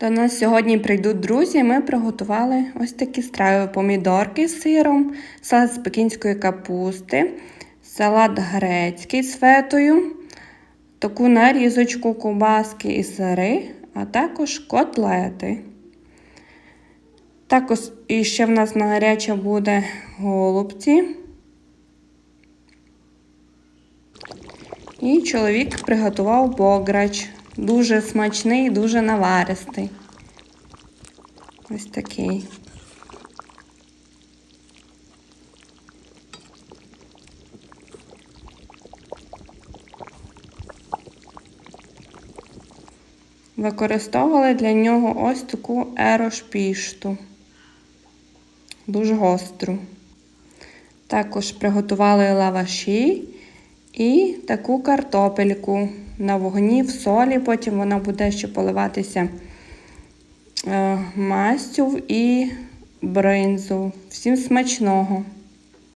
До нас сьогодні прийдуть друзі. Ми приготували ось такі страви: помідорки з сиром, салат з пекінської капусти, салат грецький з фетою, таку нарізочку кубаски і сири, а також котлети. Також і ще в нас на гаряче буде голубці. І чоловік приготував бограч. Дуже смачний, дуже наваристий. Ось такий. Використовували для нього ось таку ерошпішту. Дуже гостру. Також приготували лаваші і таку картопельку на вогні в солі. Потім вона буде ще поливатися е, мастю і бринзу. Всім смачного!